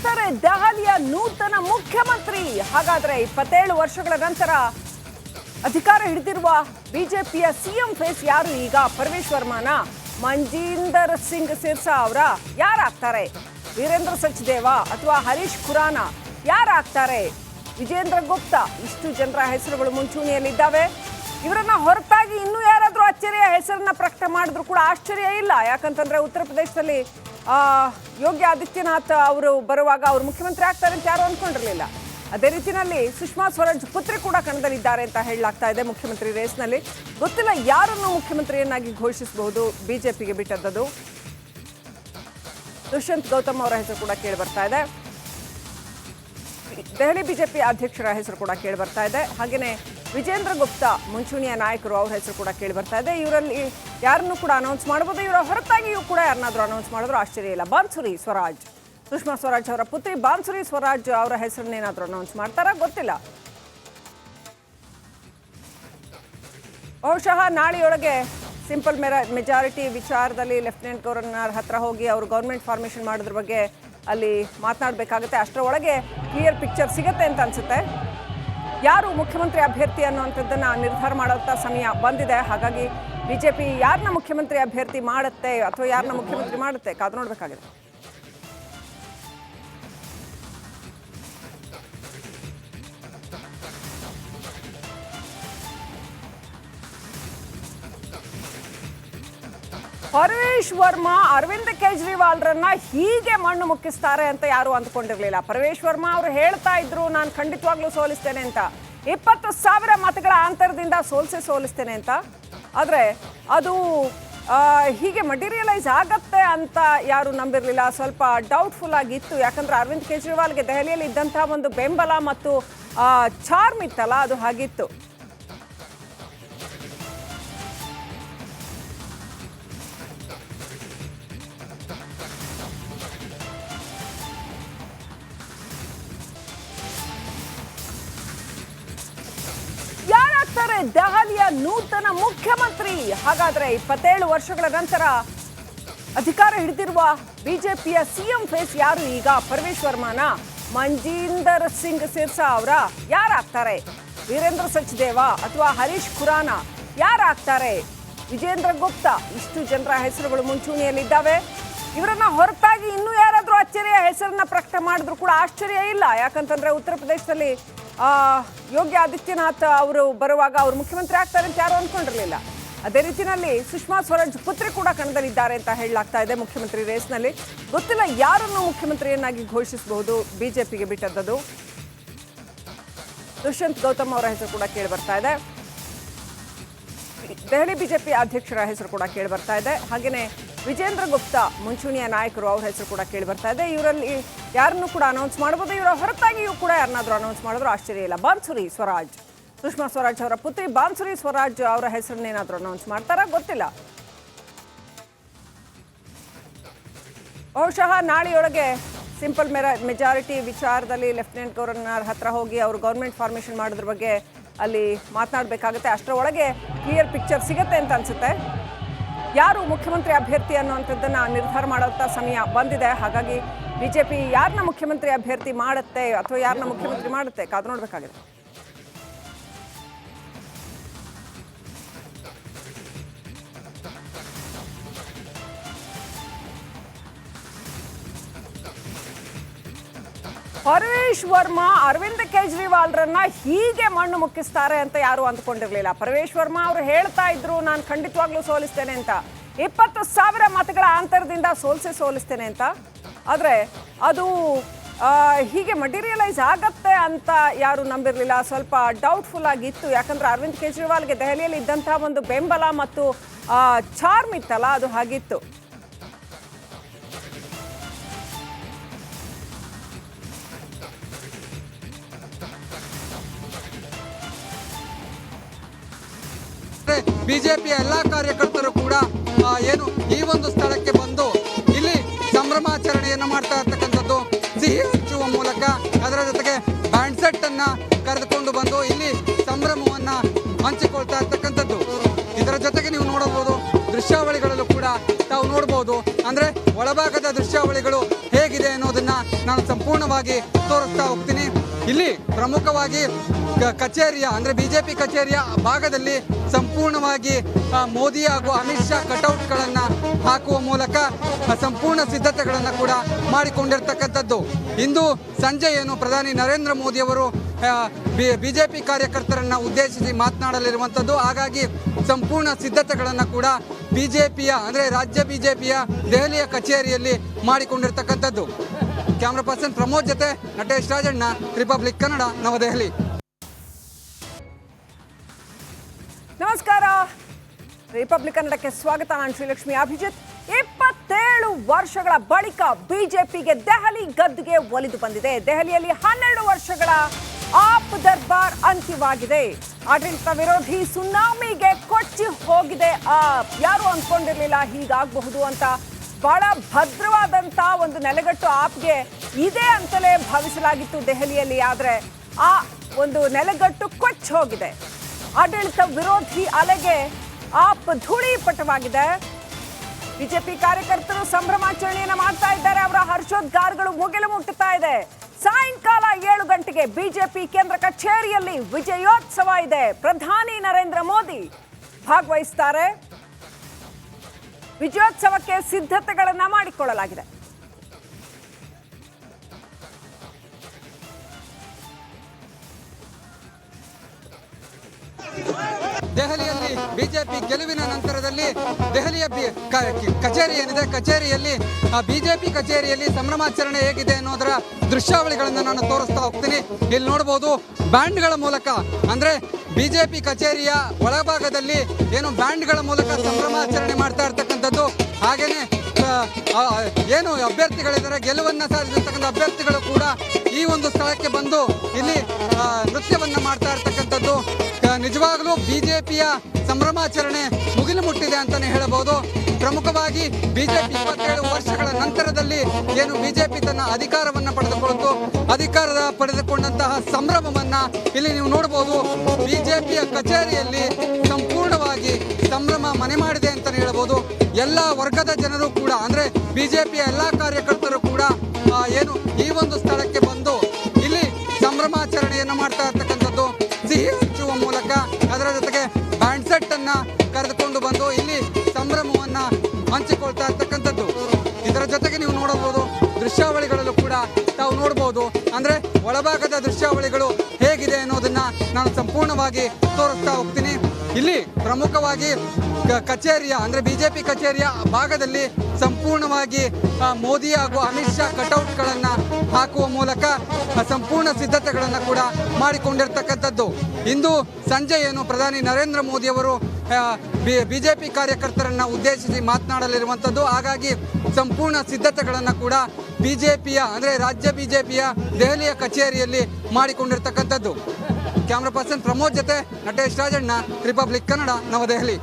ಯಾರಾಗ್ತಾರೆ ದೆಹಲಿಯ ನೂತನ ಮುಖ್ಯಮಂತ್ರಿ. ಹಾಗಾದ್ರೆ ಇಪ್ಪತ್ತೇಳು ವರ್ಷಗಳ ನಂತರ ಅಧಿಕಾರ ಹಿಡಿದಿರುವ ಬಿಜೆಪಿಯ ಸಿಎಂ ಫೇಸ್ ಯಾರು ಈಗ? ಪರಮೇಶ್ ವರ್ಮಾನ ಮಂಜೀಂದರ್ ಸಿಂಗ್ ಸಿರ್ಸಾ ಅವರ ಯಾರಾಗ್ತಾರೆ? ವೀರೇಂದ್ರ ಸಚ್ದೇವ ಅಥವಾ ಹರೀಶ್ ಖುರಾನ ಯಾರಾಗ್ತಾರೆ? ವಿಜೇಂದ್ರ ಗುಪ್ತಾ, ಇಷ್ಟು ಜನರ ಹೆಸರುಗಳು ಮುಂಚೂಣಿಯಲ್ಲಿದ್ದಾವೆ. ಇವರನ್ನ ಹೊರತಾಗಿ ಇನ್ನೂ ಯಾರಾದರೂ ಅಚ್ಚರಿಯ ಹೆಸರನ್ನ ಪ್ರಕಟ ಮಾಡಿದ್ರು ಕೂಡ ಆಶ್ಚರ್ಯ ಇಲ್ಲ. ಯಾಕಂತಂದ್ರೆ ಉತ್ತರ ಪ್ರದೇಶದಲ್ಲಿ ಯೋಗಿ ಆದಿತ್ಯನಾಥ್ ಅವರು ಬರುವಾಗ ಅವರು ಮುಖ್ಯಮಂತ್ರಿ ಆಗ್ತಾರೆ ಅಂತ ಯಾರು ಅನ್ಕೊಂಡಿರ್ಲಿಲ್ಲ. ಅದೇ ರೀತಿಯಲ್ಲಿ ಸುಷ್ಮಾ ಸ್ವರಾಜ್ ಪುತ್ರಿ ಕೂಡ ಕಣದಲ್ಲಿದ್ದಾರೆ ಅಂತ ಹೇಳಲಾಗ್ತಾ ಇದೆ ಮುಖ್ಯಮಂತ್ರಿ ರೇಸ್ನಲ್ಲಿ. ಗೊತ್ತಿಲ್ಲ ಯಾರನ್ನು ಮುಖ್ಯಮಂತ್ರಿಯನ್ನಾಗಿ ಘೋಷಿಸಬಹುದು ಬಿಜೆಪಿಗೆ ಬಿಟ್ಟದ್ದು. ದುಷ್ಯಂತ್ ಗೌತಮ್ ಅವರ ಹೆಸರು ಕೂಡ ಕೇಳಿ ಬರ್ತಾ ಇದೆ. ದೆಹಲಿ ಬಿಜೆಪಿ ಅಧ್ಯಕ್ಷರ ಹೆಸರು ಕೂಡ ಕೇಳಿ ಬರ್ತಾ ಇದೆ. ಹಾಗೆಯೇ ವಿಜೇಂದ್ರ ಗುಪ್ತಾ, ಮುಂಚೂಣಿಯ ನಾಯಕರು ಅವ್ರ ಹೆಸರು ಕೂಡ ಕೇಳಿ ಬರ್ತಾ ಇದೆ. ಇವರಲ್ಲಿ ಯಾರನ್ನು ಕೂಡ ಅನೌನ್ಸ್ ಮಾಡಬಹುದು ಇವರ ಹೊರತಾಗಿಯೂ ಕೂಡ ಯಾರನ್ನಾದ್ರೂ ಅನೌನ್ಸ್ ಮಾಡಿದ್ರು ಆಶ್ಚರ್ಯ ಇಲ್ಲ. ಬಾನ್ಸುರಿ ಸ್ವರಾಜ್. ಸುಷ್ಮಾ ಸ್ವರಾಜ್ ಅವರ ಪುತ್ರಿ ಬಾನ್ಸುರಿ ಸ್ವರಾಜ್ ಅವರ ಹೆಸರನ್ನೇನಾದರೂ ಅನೌನ್ಸ್ ಮಾಡ್ತಾರಾ? ಗೊತ್ತಿಲ್ಲ. ಬಹುಶಃ ನಾಳೆಯೊಳಗೆ ಸಿಂಪಲ್ ಮೆರ, ಮೆಜಾರಿಟಿ ವಿಚಾರದಲ್ಲಿ ಲೆಫ್ಟಿನೆಂಟ್ ಗವರ್ನರ್ ಹತ್ರ ಹೋಗಿ ಅವರು ಗೌರ್ಮೆಂಟ್ ಫಾರ್ಮೇಷನ್ ಮಾಡೋದ್ರ ಬಗ್ಗೆ ಅಲ್ಲಿ ಮಾತನಾಡಬೇಕಾಗುತ್ತೆ. ಅಷ್ಟರೊಳಗೆ ಕ್ಲಿಯರ್ ಪಿಕ್ಚರ್ ಸಿಗುತ್ತೆ ಅಂತ ಅನ್ಸುತ್ತೆ. ಯಾರು ಮುಖ್ಯಮಂತ್ರಿ ಅಭ್ಯರ್ಥಿ ಅನ್ನುವಂಥದ್ದನ್ನು ನಿರ್ಧಾರ ಮಾಡುವಂಥ ಸಮಯ ಬಂದಿದೆ. ಹಾಗಾಗಿ ಬಿಜೆಪಿ ಯಾರನ್ನ ಮುಖ್ಯಮಂತ್ರಿ ಅಭ್ಯರ್ಥಿ ಮಾಡುತ್ತೆ ಅಥವಾ ಯಾರನ್ನ ಮುಖ್ಯಮಂತ್ರಿ ಮಾಡುತ್ತೆ? ಕಾದು ನೋಡಬೇಕಾಗಿದೆ. ಪರಮೇಶ್ ವರ್ಮಾ, ಅರವಿಂದ್ ಕೇಜ್ರಿವಾಲ್ರನ್ನ ಹೀಗೆ ಮಣ್ಣು ಮುಕ್ಕಿಸ್ತಾರೆ ಅಂತ ಯಾರು ಅಂದ್ಕೊಂಡಿರ್ಲಿಲ್ಲ. ಪರವೇಶ್ ವರ್ಮಾ ಅವರು ಹೇಳ್ತಾ ಇದ್ರು, ನಾನು ಖಂಡಿತವಾಗ್ಲೂ ಸೋಲಿಸ್ತೇನೆ ಅಂತ. ಇಪ್ಪತ್ತು ಸಾವಿರ ಮತಗಳ ಅಂತರದಿಂದ ಸೋಲ್ಸೆ ಸೋಲಿಸ್ತೇನೆ ಅಂತ. ಆದರೆ ಅದು ಹೀಗೆ ಮಟೀರಿಯಲೈಸ್ ಆಗತ್ತೆ ಅಂತ ಯಾರು ನಂಬಿರಲಿಲ್ಲ. ಸ್ವಲ್ಪ ಡೌಟ್ಫುಲ್ ಆಗಿತ್ತು ಯಾಕಂದ್ರೆ ಅರವಿಂದ್ ಕೇಜ್ರಿವಾಲ್ಗೆ ದೆಹಲಿಯಲ್ಲಿ ಇದ್ದಂತಹ ಒಂದು ಬೆಂಬಲ ಮತ್ತು ಚಾರ್ಮ್ ಇತ್ತಲ್ಲ, ಅದು ಹಾಗಿತ್ತು. ಯಾರಾಗ್ತಾರೆ ದೆಹಲಿಯ ನೂತನ ಮುಖ್ಯಮಂತ್ರಿ. ಹಾಗಾದ್ರೆ ಇಪ್ಪತ್ತೇಳು ವರ್ಷಗಳ ನಂತರ ಅಧಿಕಾರ ಹಿಡಿದಿರುವ ಬಿಜೆಪಿಯ ಸಿಎಂ ಫೇಸ್ ಯಾರು ಈಗ? ಪರಮೇಶ್ ವರ್ಮಾನ? ಮಂಜೀಂದರ್ ಸಿಂಗ್ ಸಿರ್ಸಾ ಅವರ ಯಾರಾಗ್ತಾರೆ? ವೀರೇಂದ್ರ ಸಚ್ದೇವ ಅಥವಾ ಹರೀಶ್ ಖುರಾನ ಯಾರಾಗ್ತಾರೆ? ವಿಜೇಂದ್ರ ಗುಪ್ತಾ? ಇಷ್ಟು ಜನರ ಹೆಸರುಗಳು ಮುಂಚೂಣಿಯಲ್ಲಿದ್ದಾವೆ. ಇವರನ್ನ ಹೊರತಾಗಿ ಇನ್ನೂ ಯಾರಾದರೂ ಅಚ್ಚರಿಯ ಹೆಸರನ್ನ ಪ್ರಕಟ ಮಾಡಿದ್ರು ಕೂಡ ಆಶ್ಚರ್ಯ ಇಲ್ಲ. ಯಾಕಂತಂದ್ರೆ ಉತ್ತರ ಪ್ರದೇಶದಲ್ಲಿ ಯೋಗಿ ಆದಿತ್ಯನಾಥ್ ಅವರು ಬರುವಾಗ ಅವರು ಮುಖ್ಯಮಂತ್ರಿ ಆಗ್ತಾರೆ ಅಂತ ಯಾರು ಅನ್ಕೊಂಡಿರಲಿಲ್ಲ. ಅದೇ ರೀತಿಯಲ್ಲಿ ಸುಷ್ಮಾ ಸ್ವರಾಜ್ ಪುತ್ರಿ ಕೂಡ ಕಣದಲ್ಲಿದ್ದಾರೆ ಅಂತ ಹೇಳಲಾಗ್ತಾ ಇದೆ ಮುಖ್ಯಮಂತ್ರಿ ರೇಸ್ನಲ್ಲಿ. ಗೊತ್ತಿಲ್ಲ ಯಾರನ್ನು ಮುಖ್ಯಮಂತ್ರಿಯನ್ನಾಗಿ ಘೋಷಿಸಬಹುದು ಬಿಜೆಪಿಗೆ ಬಿಟ್ಟದ್ದು. ದುಷ್ಯಂತ್ ಗೌತಮ್ ಅವರ ಹೆಸರು ಕೂಡ ಕೇಳಿ ಬರ್ತಾ ಇದೆ. ದೆಹಲಿ ಬಿಜೆಪಿ ಅಧ್ಯಕ್ಷರ ಹೆಸರು ಕೂಡ ಕೇಳಿ ಬರ್ತಾ ಇದೆ. ಹಾಗೆಯೇ ವಿಜೇಂದ್ರ ಗುಪ್ತಾ, ಮುಂಚೂಣಿಯ ನಾಯಕರು ಅವರ ಹೆಸರು ಕೂಡ ಕೇಳಿ ಬರ್ತಾ ಇದೆ. ಇವರಲ್ಲಿ ಯಾರನ್ನು ಕೂಡ ಅನೌನ್ಸ್ ಮಾಡಬಹುದು ಇವರ ಹೊರತಾಗಿಯೂ ಕೂಡ ಯಾರನ್ನಾದರೂ ಅನೌನ್ಸ್ ಮಾಡಿದ್ರು ಆಶ್ಚರ್ಯ ಇಲ್ಲ. ಬಾನ್ಸುರಿ ಸ್ವರಾಜ್. ಸುಷ್ಮಾ ಸ್ವರಾಜ್ ಅವರ ಪುತ್ರಿ ಬಾನ್ಸುರಿ ಸ್ವರಾಜ್ ಅವರ ಹೆಸರನ್ನೇನಾದ್ರೂ ಅನೌನ್ಸ್ ಮಾಡ್ತಾರಾ? ಗೊತ್ತಿಲ್ಲ. ಬಹುಶಃ ನಾಳೆಯೊಳಗೆ ಸಿಂಪಲ್ ಮೆರ, ಮೆಜಾರಿಟಿ ವಿಚಾರದಲ್ಲಿ ಲೆಫ್ಟಿನೆಂಟ್ ಗವರ್ನರ್ ಹತ್ರ ಹೋಗಿ ಅವರು ಗೌರ್ಮೆಂಟ್ ಫಾರ್ಮೇಷನ್ ಮಾಡೋದ್ರ ಬಗ್ಗೆ ಅಲ್ಲಿ ಮಾತನಾಡಬೇಕಾಗುತ್ತೆ. ಅಷ್ಟರೊಳಗೆ ಕ್ಲಿಯರ್ ಪಿಕ್ಚರ್ ಸಿಗುತ್ತೆ ಅಂತ ಅನ್ಸುತ್ತೆ. ಯಾರು ಮುಖ್ಯಮಂತ್ರಿ ಅಭ್ಯರ್ಥಿ ಅನ್ನುವಂಥದ್ದನ್ನು ನಿರ್ಧಾರ ಮಾಡುವಂಥ ಸಮಯ ಬಂದಿದೆ. ಹಾಗಾಗಿ ಬಿಜೆಪಿ ಯಾರನ್ನ ಮುಖ್ಯಮಂತ್ರಿ ಅಭ್ಯರ್ಥಿ ಮಾಡುತ್ತೆ ಅಥವಾ ಯಾರನ್ನ ಮುಖ್ಯಮಂತ್ರಿ ಮಾಡುತ್ತೆ? ಕಾದು ನೋಡಬೇಕಾಗಿದೆ. ಪರವೇಶ್ ವರ್ಮಾ, ಅರವಿಂದ್ ಕೇಜ್ರಿವಾಲ್ರನ್ನ ಹೀಗೆ ಮಣ್ಣು ಮುಕ್ಕಿಸ್ತಾರೆ ಅಂತ ಯಾರು ಅಂದ್ಕೊಂಡಿರ್ಲಿಲ್ಲ. ಪರವೇಶ್ ವರ್ಮಾ ಅವರು ಹೇಳ್ತಾ ಇದ್ರು, ನಾನು ಖಂಡಿತವಾಗ್ಲೂ ಸೋಲಿಸ್ತೇನೆ ಅಂತ. ಇಪ್ಪತ್ತು ಸಾವಿರ ಮತಗಳ ಅಂತರದಿಂದ ಸೋಲ್ಸೆ ಸೋಲಿಸ್ತೇನೆ ಅಂತ. ಆದ್ರೆ ಅದು ಹೀಗೆ ಮಟೀರಿಯಲೈಸ್ ಆಗತ್ತೆ ಅಂತ ಯಾರು ನಂಬಿರಲಿಲ್ಲ. ಸ್ವಲ್ಪ ಡೌಟ್ಫುಲ್ ಆಗಿತ್ತು. ಯಾಕಂದ್ರೆ ಅರವಿಂದ್ ಕೇಜ್ರಿವಾಲ್ಗೆ ದೆಹಲಿಯಲ್ಲಿ ಇದ್ದಂತಹ ಒಂದು ಬೆಂಬಲ ಮತ್ತು ಚಾರ್ಮ್ ಇತ್ತಲ್ಲ, ಅದು ಹಾಗಿತ್ತು. ಬಿಜೆಪಿಯ ಎಲ್ಲಾ ಕಾರ್ಯಕರ್ತರು ಕೂಡ ಏನು ಈ ಒಂದು ಸ್ಥಳಕ್ಕೆ ಅದರ ಜೊತೆಗೆ ಬ್ಯಾಂಡ್ ಸೆಟ್ ಅನ್ನ ಕರೆದುಕೊಂಡು ಬಂದು ಇಲ್ಲಿ ಸಂಭ್ರಮವನ್ನ ಹಂಚಿಕೊಳ್ತಾ ಇರ್ತಕ್ಕಂಥದ್ದು. ಇದರ ಜೊತೆಗೆ ನೀವು ನೋಡಬಹುದು ದೃಶ್ಯಾವಳಿಗಳಲ್ಲೂ ಕೂಡ ತಾವು ನೋಡಬಹುದು. ಅಂದ್ರೆ ಒಳಭಾಗದ ದೃಶ್ಯಾವಳಿಗಳು ಹೇಗಿದೆ ಅನ್ನೋದನ್ನ ನಾನು ಸಂಪೂರ್ಣವಾಗಿ ತೋರಿಸ್ತಾ ಹೋಗ್ತೀನಿ. ಇಲ್ಲಿ ಪ್ರಮುಖವಾಗಿ ಕಚೇರಿಯ, ಅಂದ್ರೆ ಬಿಜೆಪಿ ಕಚೇರಿಯ ಭಾಗದಲ್ಲಿ ಸಂಪೂರ್ಣವಾಗಿ ಮೋದಿ ಹಾಗೂ ಅಮಿತ್ ಶಾ ಕಟೌಟ್ಗಳನ್ನು ಹಾಕುವ ಮೂಲಕ ಸಂಪೂರ್ಣ ಸಿದ್ಧತೆಗಳನ್ನ ಕೂಡ ಮಾಡಿಕೊಂಡಿರ್ತಕ್ಕಂಥದ್ದು. ಇಂದು ಸಂಜೆ ಏನು ಪ್ರಧಾನಿ ನರೇಂದ್ರ ಮೋದಿ ಅವರು ಬಿಜೆಪಿ ಕಾರ್ಯಕರ್ತರನ್ನ ಉದ್ದೇಶಿಸಿ ಮಾತನಾಡಲಿರುವಂಥದ್ದು. ಹಾಗಾಗಿ ಸಂಪೂರ್ಣ ಸಿದ್ಧತೆಗಳನ್ನ ಕೂಡ ಬಿಜೆಪಿಯ, ಅಂದ್ರೆ ರಾಜ್ಯ ಬಿಜೆಪಿಯ ದೆಹಲಿಯ ಕಚೇರಿಯಲ್ಲಿ ಮಾಡಿಕೊಂಡಿರ್ತಕ್ಕಂಥದ್ದು. ಕ್ಯಾಮ್ರಾ ಪರ್ಸನ್ ಪ್ರಮೋದ್ ಜೊತೆ ನಟೇಶ್ ರಾಜಣ್ಣ, ರಿಪಬ್ಲಿಕ್ ಕನ್ನಡ, ನವದೆಹಲಿ. ನಮಸ್ಕಾರ. ರಿಪಬ್ಲಿಕ್ ಕನ್ನಡಕ್ಕೆ ಸ್ವಾಗತ, ನಾನು ಶ್ರೀಲಕ್ಷ್ಮಿ ಅಭಿಜಿತ್. ಇಪ್ಪತ್ತೇಳು ವರ್ಷಗಳ ಬಳಿಕ ಬಿಜೆಪಿಗೆ ದೆಹಲಿ ಗದ್ದುಗೆ ಒಲಿದು ಬಂದಿದೆ. ದೆಹಲಿಯಲ್ಲಿ ಹನ್ನೆರಡು ವರ್ಷಗಳ ಆಪ್ ದರ್ಬಾರ್ ಅಂತ್ಯವಾಗಿದೆ. ಆಡಳಿತ ವಿರೋಧಿ ಸುನಾಮಿಗೆ ಕೊಚ್ಚಿ ಹೋಗಿದೆ ಆಪ್. ಯಾರು ಅಂದ್ಕೊಂಡಿರ್ಲಿಲ್ಲ ಹೀಗಾಗಬಹುದು ಅಂತ ಬಹಳ ಭದ್ರವಾದಂತ ಒಂದು ನೆಲೆಗಟ್ಟು ಆಪ್ಗೆ ಇದೆ ಅಂತಲೇ ಭಾವಿಸಲಾಗಿತ್ತು ದೆಹಲಿಯಲ್ಲಿ, ಆದ್ರೆ ಆ ಒಂದು ನೆಲೆಗಟ್ಟು ಕೊಚ್ಚಿ ಹೋಗಿದೆ. ಆಡಳಿತ ವಿರೋಧಿ ಅಲೆಗೆ ಆಪ್ ಧೂಳೀಪಟವಾಗಿದೆ ಬಿಜೆಪಿ ಕಾರ್ಯಕರ್ತರು ಸಂಭ್ರಮಾಚರಣೆಯನ್ನು ಮಾಡ್ತಾ ಇದ್ದಾರೆ. ಅವರ ಹರ್ಷೋದ್ಗಾರಗಳು ಮುಗಿಲು ಮುಟ್ಟುತ್ತಾ ಇದೆ. ಸಾಯಂಕಾಲ ಏಳು ಗಂಟೆಗೆ ಬಿಜೆಪಿ ಕೇಂದ್ರ ಕಚೇರಿಯಲ್ಲಿ ವಿಜಯೋತ್ಸವ ಇದೆ. ಪ್ರಧಾನಿ ನರೇಂದ್ರ ಮೋದಿ ಭಾಗವಹಿಸ್ತಾರೆ. ವಿಜಯೋತ್ಸವಕ್ಕೆ ಸಿದ್ಧತೆಗಳನ್ನು ಮಾಡಿಕೊಳ್ಳಲಾಗಿದೆ. ದೆಹಲಿಯಲ್ಲಿ ಬಿಜೆಪಿ ಗೆಲುವಿನ ನಂತರದಲ್ಲಿ ದೆಹಲಿಯ ಕಚೇರಿ ಏನಿದೆ ಕಚೇರಿಯಲ್ಲಿ ಆ ಬಿಜೆಪಿ ಕಚೇರಿಯಲ್ಲಿ ಸಂಭ್ರಮಾಚರಣೆ ಹೇಗಿದೆ ಅನ್ನೋದರ ದೃಶ್ಯಾವಳಿಗಳನ್ನು ನಾನು ತೋರಿಸ್ತಾ ಹೋಗ್ತೀನಿ. ಇಲ್ಲಿ ನೋಡ್ಬೋದು ಬ್ಯಾಂಡ್ಗಳ ಮೂಲಕ ಅಂದ್ರೆ ಬಿಜೆಪಿ ಕಚೇರಿಯ ಒಳಭಾಗದಲ್ಲಿ ಏನು ಬ್ಯಾಂಡ್ಗಳ ಮೂಲಕ ಸಂಭ್ರಮಾಚರಣೆ ಮಾಡ್ತಾ ಇರ್ತಕ್ಕಂಥದ್ದು. ಆ, ಏನು ಅಭ್ಯರ್ಥಿಗಳಿದ್ದಾರೆ ಗೆಲುವನ್ನ ಸಾಧಿಸಿರ್ತಕ್ಕಂಥ ಅಭ್ಯರ್ಥಿಗಳು ಕೂಡ ಈ ಒಂದು ಸ್ಥಳಕ್ಕೆ ಬಂದು ಇಲ್ಲಿ ನೃತ್ಯವನ್ನು ಮಾಡ್ತಾ ಇರ್ತಕ್ಕಂಥದ್ದು. ನಿಜವಾಗ್ಲೂ ಬಿಜೆಪಿಯ ಸಂಭ್ರಮಾಚರಣೆ ಮುಗಿಲು ಮುಟ್ಟಿದೆ ಅಂತಾನೆ ಹೇಳಬಹುದು. ಪ್ರಮುಖವಾಗಿ ಬಿಜೆಪಿ ಇಪ್ಪತ್ತೇಳು ವರ್ಷಗಳ ನಂತರದಲ್ಲಿ ಏನು ಬಿಜೆಪಿ ತನ್ನ ಅಧಿಕಾರವನ್ನ ಪಡೆದುಕೊಳ್ತು ಅಧಿಕಾರದ ಪಡೆದುಕೊಂಡಂತಹ ಸಂಭ್ರಮವನ್ನ ಇಲ್ಲಿ ನೀವು ನೋಡಬಹುದು. ಬಿಜೆಪಿಯ ಕಚೇರಿಯಲ್ಲಿ ಸಂಪೂರ್ಣವಾಗಿ ಸಂಭ್ರಮ ಮನೆ ಮಾಡಿದೆ ಅಂತಾನೆ ಹೇಳಬಹುದು. ಎಲ್ಲ ವರ್ಗದ ಜನರು ಕೂಡ, ಅಂದ್ರೆ ಬಿಜೆಪಿಯ ಎಲ್ಲಾ ಕಾರ್ಯಕರ್ತರು ಬ್ಯಾಂಡ್ ಸೆಟ್ ಅನ್ನ ಕರೆದುಕೊಂಡು ಬಂದು ಇಲ್ಲಿ ಸಂಭ್ರಮವನ್ನ ಹಂಚಿಕೊಳ್ತಾ ಇರ್ತಕ್ಕಂಥದ್ದು. ಇದರ ಜೊತೆಗೆ ನೀವು ನೋಡಬಹುದು, ದೃಶ್ಯಾವಳಿಗಳಲ್ಲೂ ಕೂಡ ತಾವು ನೋಡಬಹುದು. ಅಂದ್ರೆ ಒಳಭಾಗದ ದೃಶ್ಯಾವಳಿಗಳು ಹೇಗಿದೆ ಅನ್ನೋದನ್ನ ನಾನು ಸಂಪೂರ್ಣವಾಗಿ ತೋರಿಸ್ತಾ ಹೋಗ್ತೀನಿ. ಇಲ್ಲಿ ಪ್ರಮುಖವಾಗಿ ಕಚೇರಿಯ, ಅಂದ್ರೆ ಬಿಜೆಪಿ ಕಚೇರಿಯ ಭಾಗದಲ್ಲಿ ಸಂಪೂರ್ಣವಾಗಿ ಮೋದಿ ಹಾಗೂ ಅಮಿತ್ ಶಾ ಕಟೌಟ್ಗಳನ್ನ ಹಾಕುವ ಮೂಲಕ ಸಂಪೂರ್ಣ ಸಿದ್ಧತೆಗಳನ್ನ ಕೂಡ ಮಾಡಿಕೊಂಡಿರ್ತಕ್ಕಂಥದ್ದು. ಇಂದು ಸಂಜೆ ಏನು ಪ್ರಧಾನಿ ನರೇಂದ್ರ ಮೋದಿ ಅವರು ಬಿಜೆಪಿ ಕಾರ್ಯಕರ್ತರನ್ನ ಉದ್ದೇಶಿಸಿ ಮಾತನಾಡಲಿರುವಂಥದ್ದು, ಹಾಗಾಗಿ ಸಂಪೂರ್ಣ ಸಿದ್ಧತೆಗಳನ್ನ ಕೂಡ ಬಿಜೆಪಿಯ ಅಂದ್ರೆ ರಾಜ್ಯ ಬಿಜೆಪಿಯ ದೆಹಲಿಯ ಕಚೇರಿಯಲ್ಲಿ ಮಾಡಿಕೊಂಡಿರ್ತಕ್ಕಂಥದ್ದು. ಕ್ಯಾಮ್ರಾ ಪರ್ಸನ್ ಪ್ರಮೋದ್ ಜೊತೆ ನಟೇಶ್ ರಾಜಣ್ಣ ರಿಪಬ್ಲಿಕ್ ಕನ್ನಡ ನವದೆಹಲಿ.